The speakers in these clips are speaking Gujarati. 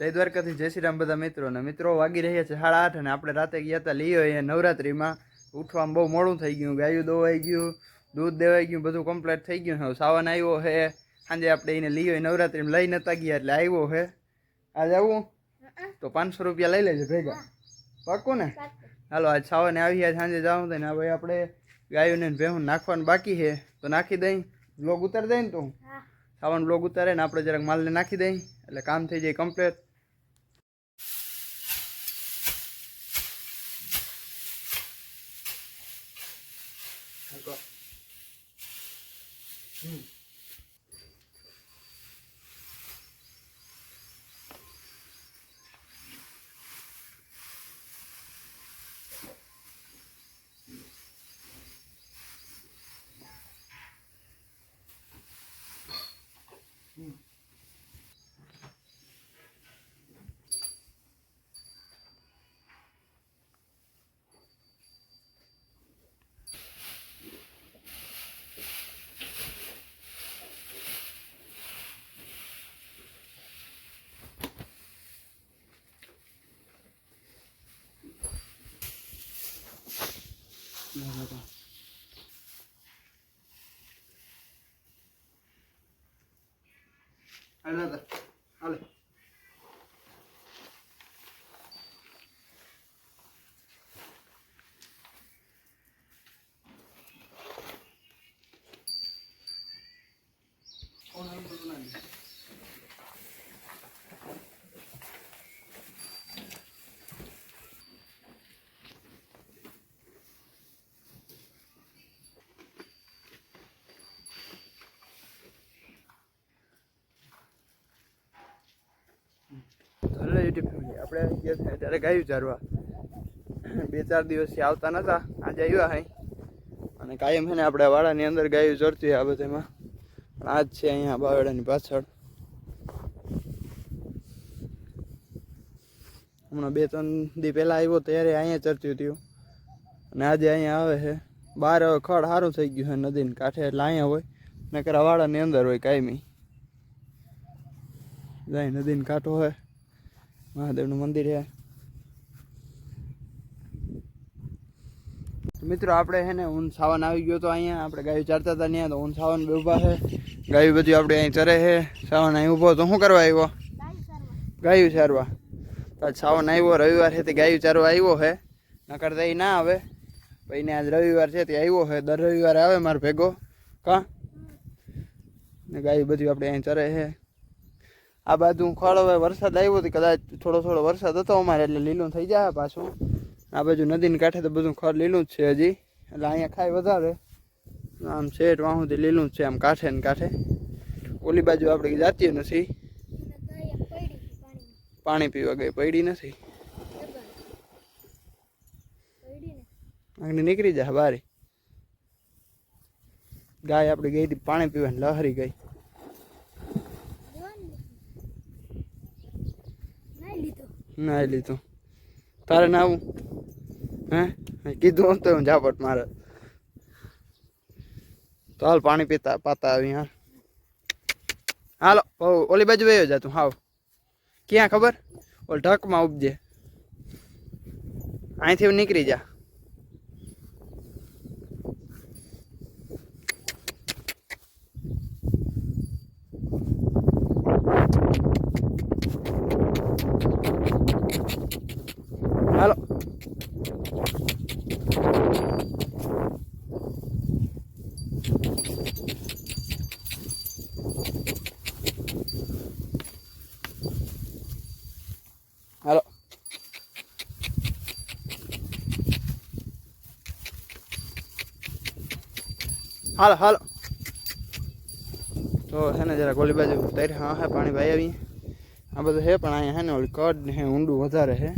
જય દ્વારકાથી જય શ્રી રામ બધા મિત્રો ને મિત્રો વાગી રહ્યા છે સાડા આઠ અને આપણે રાતે ગયા હતા લીયો એ નવરાત્રિમાં. ઉઠવામાં બહુ મોડું થઈ ગયું ગાયું દોવાઈ ગયું દૂધ દેવાઈ ગયું બધું કમ્પ્લીટ થઈ ગયું હવે સાવન આવ્યો છે સાંજે આપણે એને લીયો નવરાત્રિમાં લઈ નતા ગયા એટલે આવ્યો છે આજે આવું? તો પાંચસો રૂપિયા લઈ લેજો ભેગા. પાક્કું ને? હાલો આજ સાવને આવી ગયા સાંજે જાઉં તો ને ભાઈ આપણે ગાયોને ભેહું નાખવાનું બાકી છે. તો નાખી દઈ. બ્લોગ ઉતારી દઈ ને તું? સાવન બ્લોગ ઉતારે ને આપણે જરાક માલને નાખી દઈ. એટલે કામ થઈ જાય કમ્પ્લીટ 开哥嗯。તો હાલે તો હેલો યુટ્યુબ ફેમિલી આપણે ગયા છે ત્યારે ગાયું ચારવા બે ચાર દિવસથી આવતા નહોતા આજે આવ્યા હઈ અને કાયમ છે ને આપણે વાડાની અંદર ગાયું ચરતી આ બધામાં. પણ આજ છે અહીંયા બાવેડાની પાછળ. હમણાં બે ત્રણ દી પહેલાં આવ્યો ત્યારે અહીંયા ચરતી હતી અને આજે અહીંયા આવે છે બહાર હવે ખડ સારું થઈ ગયું છે નદીને કાંઠે, એટલે અહીંયા હોય. નકર વાડાની અંદર હોય કાયમી. જાય નદીને કાંઠો હોય મહાદેવનું મંદિર છે. મિત્રો, આપણે છે ને ઊન સાવન આવી ગયો તો અહીંયા. આપણે ગાયું ચારતા હતા ત્યાં તો ઊન સાવન ઊભા છે. ગાયું બધી આપણે અહીં ચરે છે. સાવન અહીં ઊભો તો શું કરવા આવ્યો? ગાયું ચારવા. આજ સાવન આવ્યો. રવિવાર છે તે ગાયું ચારવા આવ્યો છે. નકર તો એ ના આવે. ભાઈને આજ રવિવાર છે તે આવ્યો છે. દર રવિવારે આવે મારો ભેગો. કા? ને ગાયું બધી આપણે અહીં ચરે છે. આ બાજુ ખોળો વરસાદ આવ્યો હતો કદાચ થોડો થોડો વરસાદ હતો અમારે એટલે લીલું થઈ જાય પાછું. આ બાજુ નદીને કાંઠે તો બધું ખડ લીલું જ છે હજી. એટલે અહીંયા ખાય વધારે. આમ શેઠ વાહુથી લીલું જ છે આમ કાંઠે ને કાંઠે. ઓલી બાજુ આપણે જાતી નથી. પાણી પીવા ગઈ, પડી નથી. આગળ નીકળી જાય બારી. ગાય આપણે ગઈ હતી, પાણી પીવા લહરી ગઈ. ના લીધું. તારે ના આવું? હે? કીધું હોત હું ઝાપટ મારે. હાલ પાણી પીતા પાતા આવી હાલ. હાલો ઓલી બાજુ વયો જા તું, હાવ. ક્યાં ખબર? ઓલ ઢકમાં ઉપજે અહીંથી નીકળી જા. હાલો. હાલો. હાલો હાલો. તો છે ને જરા ગોલી બાજુ તૈર હા હા પાણી ભાઈ આવી આ બધું છે પણ અહીંયા છે ને ઓલી કડ ને હે, ઊંડું વધારે છે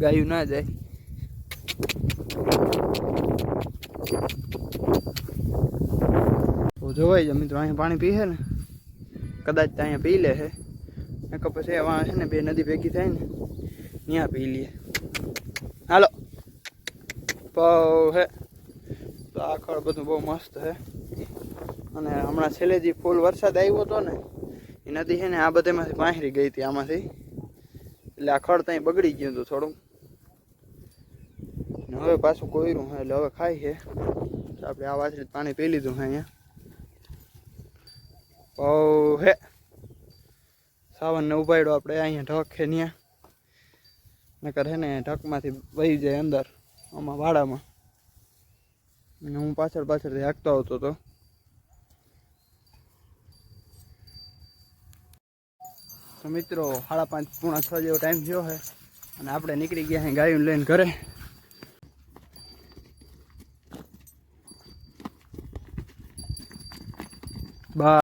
ગાયું ના જાય. જોવાય છે મિત્રો, અહીંયા પાણી પીશે ને? કદાચ તો અહીંયા પી લે છે નકર પછી એવા છે ને બે નદી ભેગી થાય ને ત્યાં પી લઈએ હાલો. પૌ હે. તો આખળ બધું બહુ મસ્ત છે અને હમણાં છેલ્લે જે ફૂલ વરસાદ આવ્યો હતો ને, એ નદી છે ને આ બધામાંથી પાંહરી ગઈ હતી આમાંથી. એટલે આ ખડ ત્યાં બગડી ગયું હતું થોડું હવે પાછું કોયરું હા, એટલે હવે ખાય છે આપણે આ વાસળી પાણી પી લીધું હે અહીંયા. ઓ હે. સાવનને ઉભાડ્યો આપણે અહીંયા ઢક છે ત્યાં નકર હે ને ઢકમાંથી વહી જાય અંદર, આમાં વાડામાં. હું પાછળ પાછળથી હાંકતો આવતો હતો તો મિત્રો, સાડા પાંચ, પૂણા છ જેવો ટાઈમ થયો છે અને આપણે નીકળી ગયા છે ગાયું લઈને ઘરે. બા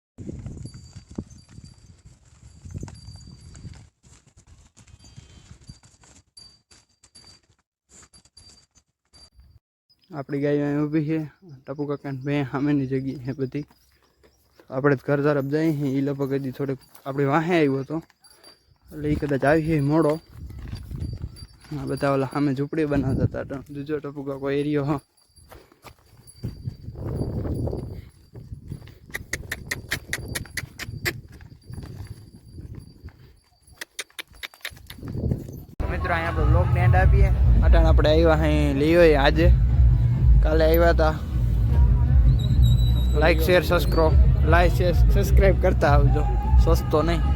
આપણી ગાયો અહીં ઊભી છે. ટપુ કાકાને બે સામેની જગ્યાએ છે બધી. આપણે જ ઘર તરફ જઈએ છીએ. એ લગભગ હજી થોડેક આપણી વાહે આવ્યો હતો. એટલે એ કદાચ આવી છે મોડો. આ બધા ઓલા સામે ઝૂંપડી બનાવતા હતા. તો બીજો ટપુ કાકો એરિયો મિત્રો, અહીંયા આપણે બ્લોગને એન્ડ આપીએ. અટાણ આપણે આવ્યા અહીં લીઓ આજે. કાલે આવ્યા હતા like share subscribe like share subscribe કરતા આવજો. સસ્તો નહીં.